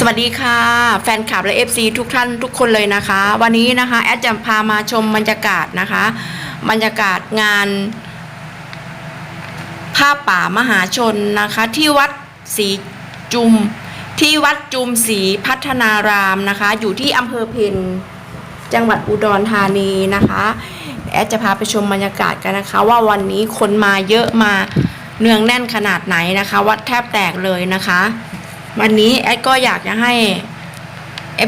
สวัสดีค่ะ แฟนคลับและ FC ทุกท่านทุกคนเลยนะคะ วันนี้นะคะแอดจะพามาชมบรรยากาศนะคะ บรรยากาศงานผ้าป่ามหาชนนะคะ ที่วัดศรีจุม ที่วัดจุมศรีพัฒนารามนะคะ อยู่ที่อำเภอเพนจังหวัดอุดรธานีนะคะแอดจะพาไปชมบรรยากาศกันนะคะ ว่าวันนี้คนมาเยอะมาเนืองแน่นขนาดไหนนะคะ วัดแทบแตกเลยนะคะ วันนี้แอดก็อยากจะให้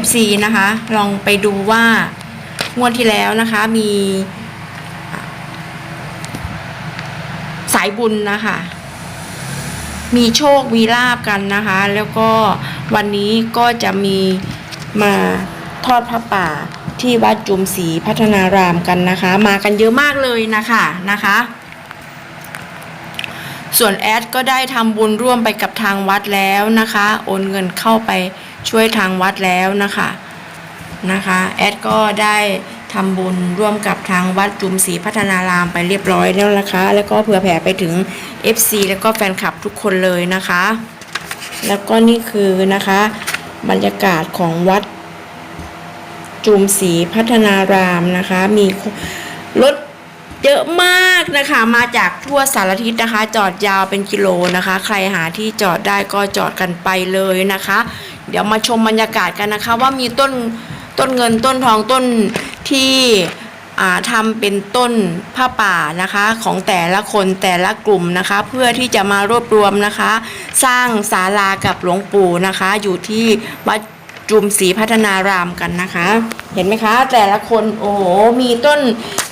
FC นะคะ ลองไปดูว่างวดที่แล้วนะคะมี สายบุญนะคะมีโชคมีลาบกันนะคะ แล้วก็วันนี้ก็จะมีมาทอดพระป่าที่วัดจุมศรีพัฒนารามกันนะคะ มากันเยอะมากเลยนะคะนะคะ ส่วนแอดก็ได้ทำบุญร่วมไปกับทางวัดแล้วนะคะ โอนเงินเข้าไปช่วยทางวัดแล้วนะคะนะคะแอดก็ได้ทำบุญร่วมกับทางวัดจุมศรีพัฒนารามไปเรียบร้อยแล้วนะคะ แล้วก็เผื่อแผ่ไปถึง FC แล้วก็แฟนคลับทุกคนเลยนะคะ แล้วก็นี่คือนะคะ บรรยากาศของวัดจุมศรีพัฒนารามนะคะ มีรถ เยอะมากนะคะมาจากทั่วสารทิศนะคะ จอดยาวเป็นกิโลนะคะ ใครหาที่จอดได้ก็จอดกันไปเลยนะคะ เดี๋ยวมาชมบรรยากาศกันนะคะ ว่ามีต้นต้นเงินต้นทองต้นที่อ่าทำเป็นต้นผ้าป่านะคะของแต่ละคนแต่ละกลุ่มนะคะ เพื่อที่จะมารวบรวมนะคะ สร้างศาลากับหลวงปู่นะคะ อยู่ที่วัด จุมศรีพัฒนารามกันนะคะ เห็นไหมคะ แต่ละคนโอ้โหมีต้น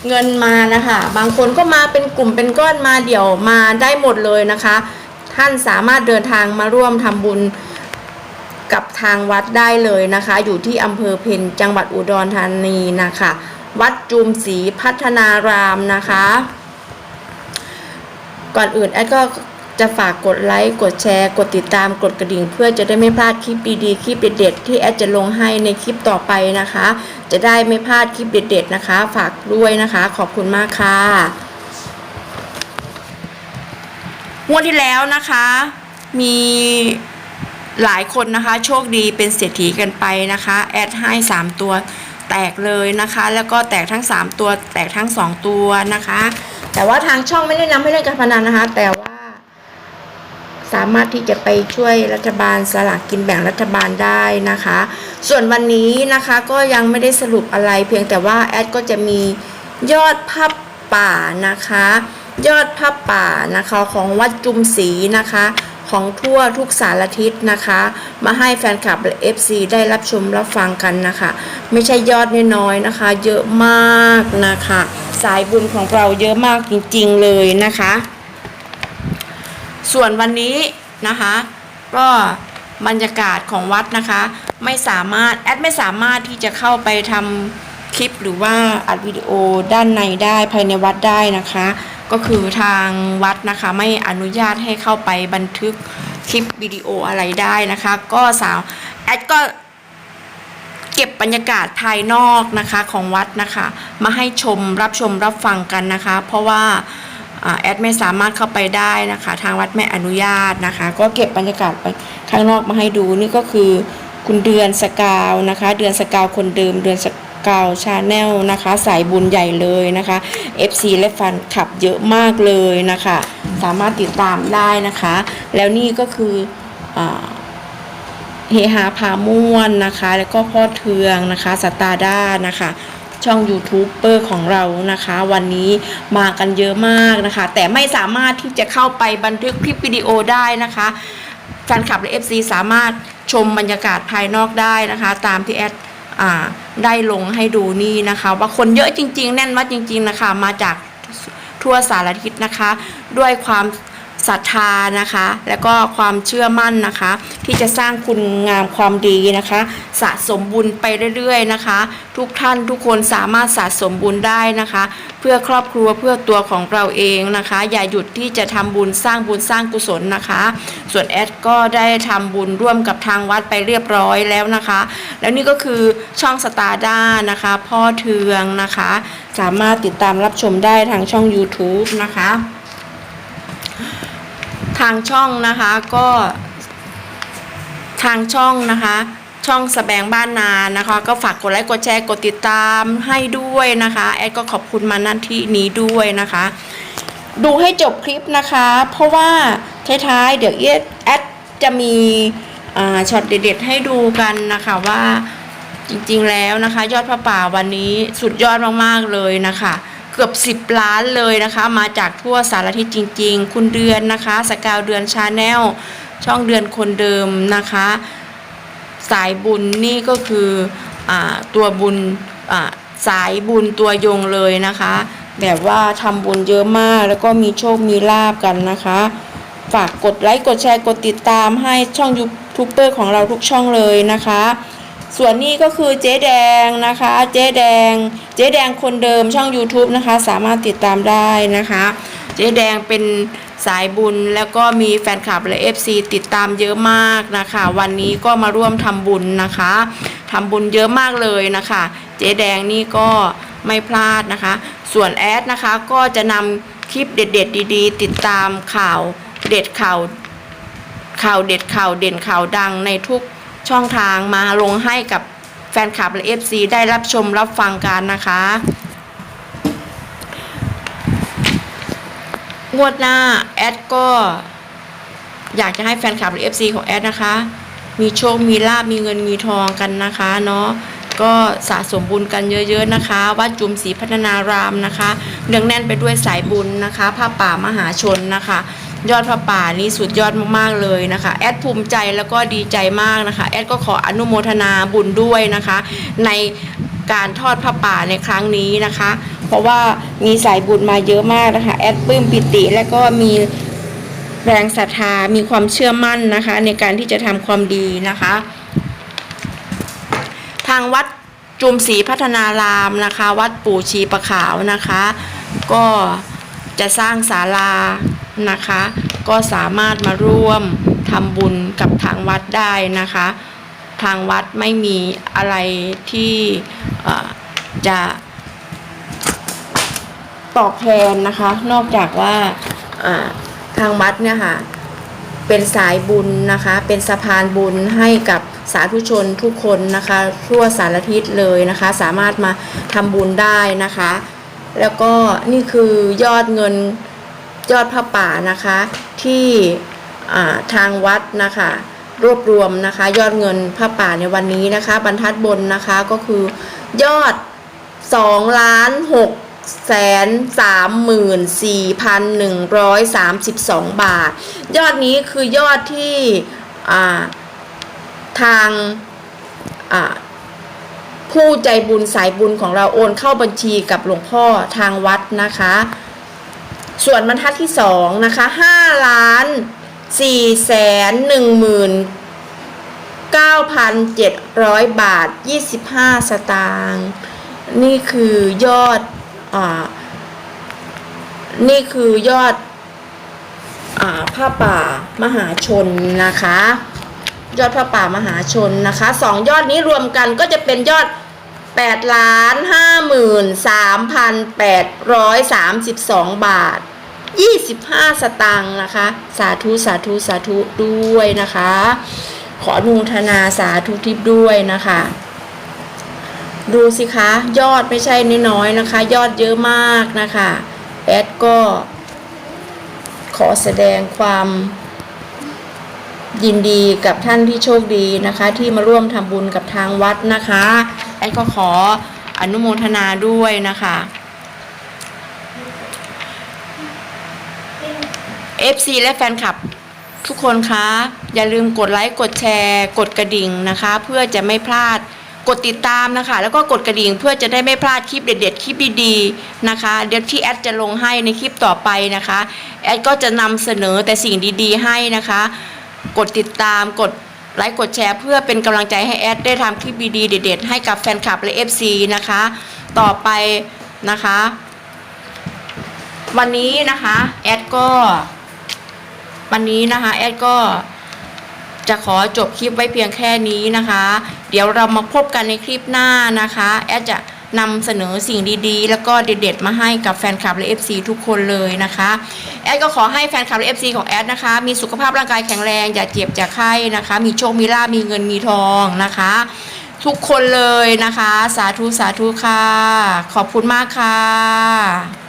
เงินมานะคะ บางคนก็มาเป็นกลุ่มเป็นก้อนมาเดี่ยวมาได้หมดเลยนะคะ ท่านสามารถเดินทางมาร่วมทำบุญกับทางวัดได้เลยนะคะ อยู่ที่อำเภอเพนจังหวัดอุดรธานีนะคะ วัดจุมศรีพัฒนารามนะคะ ก่อนอื่นแอดก็ จะฝากกดไลค์ กดแชร์ กดติดตาม กดกระดิ่ง เพื่อจะได้ไม่พลาดคลิปดีๆ คลิปเด็ดๆ ที่แอดจะลงให้ในคลิปต่อไปนะคะ จะได้ไม่พลาดคลิปเด็ดๆนะคะ ฝากด้วยนะคะ ขอบคุณมากค่ะงวดที่แล้วนะคะ มีหลายคนนะคะ โชคดีเป็นเศรษฐีกันไปนะคะ แอดให้ 3 ตัวแตกเลยนะคะ แล้วก็แตกทั้ง 3 ตัวแตกทั้ง 2 ตัวนะคะ แต่ว่าทางช่องไม่ได้นำให้เล่นการพนันนะคะ แต่ว่า สามารถที่จะไปช่วยรัฐบาลสลากกินแบ่งรัฐบาลได้นะคะ ส่วนวันนี้นะคะก็ยังไม่ได้สรุปอะไร เพียงแต่ว่าแอดก็จะมียอดผ้าป่านะคะ ยอดผ้าป่านะคะของวัดจุมศรีนะคะของทั่วทุกสารทิศนะคะ มาให้แฟนคลับและ FC ได้รับชมรับฟังกันนะคะ ไม่ใช่ยอดน้อยๆนะคะ เยอะมากนะคะ สายบุญของเราเยอะมากจริงๆเลยนะคะ ส่วนวันนี้นะคะ ก็บรรยากาศของวัดนะคะ ไม่สามารถแอดไม่สามารถที่จะเข้าไปทำคลิปหรือว่าอัดวิดีโอด้านในได้ภายในวัดได้นะคะ ก็คือทางวัดนะคะ ไม่อนุญาตให้เข้าไปบันทึกคลิปวิดีโออะไรได้นะคะ ก็สาวแอดก็เก็บบรรยากาศภายนอกนะคะของวัดนะคะ มาให้ชมรับชมรับฟังกันนะคะ เพราะว่า แอดไม่สามารถเข้าไปได้นะคะ ทางวัดไม่อนุญาตนะคะ ก็เก็บบรรยากาศไปข้างนอกมาให้ดูนี่ก็คือคุณเดือนสกาวนะคะ เดือนสกาวคนเดิมเดือนสกาวชาแนลนะคะ สายบุญใหญ่เลยนะคะ FC และฟันขับเยอะมากเลยนะคะ สามารถติดตามได้นะคะ แล้วนี่ก็คืออเฮฮาพาม่วนนะคะ แล้วก็พ่อเทืองนะคะสตาร์ด้านะคะ ช่องยูทูบเบอร์ของเรานะคะ วันนี้มากันเยอะมากนะคะ แต่ไม่สามารถที่จะเข้าไปบันทึกคลิปวิดีโอได้นะคะแฟนคลับและ FC สามารถชมบรรยากาศภายนอกได้นะคะ ตามที่แอดอได้ลงให้ดูนี่นะคะ ว่าคนเยอะจริง ๆ แน่นวัดจริง ๆ นะคะ มาจากทั่วสารทิศนะคะ ด้วยความ ศรัทธานะคะ แล้วก็ความเชื่อมั่นนะคะ ที่จะสร้างคุณงามความดีนะคะ สะสมบุญไปเรื่อยๆนะคะ ทุกท่านทุกคนสามารถสะสมบุญได้นะคะ เพื่อครอบครัวเพื่อตัวของเราเองนะคะ อย่าหยุดที่จะทำบุญสร้างบุญสร้างกุศลนะคะ ส่วนแอดก็ได้ทำบุญร่วมกับทางวัดไปเรียบร้อยแล้วนะคะ แล้วนี่ก็คือช่องสตาร์ด้านะคะ พ่อเทืองนะคะ สามารถติดตามรับชมได้ทางช่อง YouTube นะคะ ทางช่องนะคะก็ทางช่องนะคะช่องสแบงบ้านนานะคะ ก็ฝากกดไลค์กดแชร์กดติดตามให้ด้วยนะคะแอดก็ขอบคุณมาณที่นี้ด้วยนะคะ ดูให้จบคลิปนะคะ เพราะว่าท้ายๆเดี๋ยวแอดจะมีอ่าช็อตเด็ด ๆ ให้ดูกันนะคะว่าจริงๆแล้วนะคะ ยอดพระป่าวันนี้สุดยอดมากๆเลยนะคะ เกือบ 10 ล้านเลยนะคะ มาจากทั่วสารทิศจริง ๆ คุณเดือนนะคะ สกาวเดือนชาแนลช่องเดือนคนเดิมนะคะ สายบุญนี่ก็คืออตัวบุญสายบุญตัวยงเลยนะคะ แบบว่าทำบุญเยอะมากแล้วก็มีโชคมีลาบกันนะคะ ฝากกดไลค์กดแชร์กดติดตามให้ช่องยูทูบเบอร์ของเราทุกช่องเลยนะคะ ส่วนนี้ก็คือเจ๊แดงนะคะ เจ๊แดง เจ๊แดงคนเดิมช่อง YouTube นะคะ สามารถติดตามได้นะคะ เจ๊แดงเป็นสายบุญแล้วก็มีแฟนคลับและ FC ติดตามเยอะมากนะคะ วันนี้ก็มาร่วมทำบุญนะคะทำบุญเยอะมากเลยนะคะ เจ๊แดงนี่ก็ไม่พลาดนะคะ ส่วนแอดนะคะก็จะนำคลิปเด็ดๆ ดีๆ ติดตามข่าวเด็ดข่าวข่าวเด็ดข่าวเด่นข่าวดังในทุก ช่องทางมาลงให้กับแฟนคลับและ FC ได้รับชมรับฟังกันนะคะ งวดหน้าแอดก็ อยากจะให้แฟนคลับและ FC ของแอดนะคะ มีโชค มีลาบมีเงินมีทองกันนะคะเนาะก็สะสมบุญกันเยอะๆนะคะ วัดจุมศรีพัฒนารามนะคะเนืองแน่นไปด้วยสายบุญนะคะผ้าป่ามหาชนนะคะ ยอดผ้าป่านี่สุดยอดมากๆเลยนะคะแอดภูมิใจแล้วก็ดีใจมากนะคะแอดก็ขออนุโมทนาบุญด้วยนะคะ ในการทอดผ้าป่าในครั้งนี้นะคะ เพราะว่ามีสายบุญมาเยอะมากนะคะแอดปลื้มปิติและก็มีแรงศรัทธามีความเชื่อมั่นนะคะ ในการที่จะทำความดีนะคะ ทางวัดจุมศรีพัฒนารามนะคะ วัดปู่ชีประขาวนะคะ ก็จะสร้างศาลา นะคะ ก็สามารถมาร่วมทำบุญกับทางวัดได้นะคะ ทางวัดไม่มีอะไรที่จะตอบแทนนะคะ นอกจากว่าอ่าทางวัดเนี่ยค่ะเป็นสายบุญนะคะ เป็นสะพานบุญให้กับสาธุชนทุกคนนะคะทั่วสารทิศเลยนะคะ สามารถมาทำบุญได้นะคะ แล้วก็นี่คือยอดเงิน ยอดผ้าป่านะคะที่ทางวัดนะคะรวบรวมนะคะ ยอดเงินผ้าป่าในวันนี้นะคะ บรรทัดบนนะคะก็คือยอดสองล้านหกแสนสามหมื่นสี่พันหนึ่งร้อยสามสิบสองบาท ยอดนี้คือยอดที่าทางาผู้ใจบุญสายบุญของเราโอนเข้าบัญชีกับหลวงพ่อทางวัดนะคะ ส่วนบรรทัดที่สองนะคะห้าล้านสี่แสนหนึ่งหมื่น9,700บาท25สตางค์นี่คือยอดอ่านี่คือยอดอ่าผ้าป่ามหาชนนะคะ ยอดผ้าป่ามหาชนนะคะสองยอดนี้รวมกันก็จะเป็นยอด 8ล้าน53,832 บาท 25 สตางค์นะคะ สาธุสาธุสาธุด้วยนะคะ ขอนุทนาสาธุทิพด้วยนะคะ ดูสิคะ ยอดไม่ใช่น้อยๆนะคะ ยอดเยอะมากนะคะ แอดก็ ขอแสดงความยินดีกับท่านที่โชคดีนะคะ ที่มาร่วมทำบุญกับทางวัดนะคะ แอดก็ขออนุโมทนาด้วยนะคะ FC และแฟนคลับทุกคนคะอย่าลืมกดไลค์กดแชร์ กดกระดิ่งนะคะ เพื่อจะไม่พลาดกดติดตามนะคะ แล้วก็กดกระดิ่งเพื่อจะได้ไม่พลาดคลิปเด็ดๆคลิปดีๆนะคะ เดี๋ยวที่แอดจะลงให้ในคลิปต่อไปนะคะแอดก็จะนำเสนอแต่สิ่งดีๆให้นะคะ กดติดตามกด ไลค์กดแชร์เพื่อเป็นกำลังใจให้แอดได้ทำคลิปดีๆเด็ดๆให้กับแฟนคลับและ FC นะคะ ต่อไปนะคะ วันนี้นะคะแอดก็ วันนี้นะคะแอดก็จะขอจบคลิปไว้เพียงแค่นี้นะคะ เดี๋ยวเรามาพบกันในคลิปหน้านะคะ แอดจะ นำเสนอสิ่งดีๆ แล้วก็เด็ดๆมาให้กับแฟนคลับและ FC ทุกคนเลยนะคะแอดก็ขอให้แฟนคลับและ FC ของแอดนะคะ มีสุขภาพร่างกายแข็งแรงอย่าเจ็บอย่าไข้นะคะ มีโชคมีลาบมีเงินมีทองนะคะ ทุกคนเลยนะคะ สาธุสาธุค่ะ ขอบคุณมากค่ะ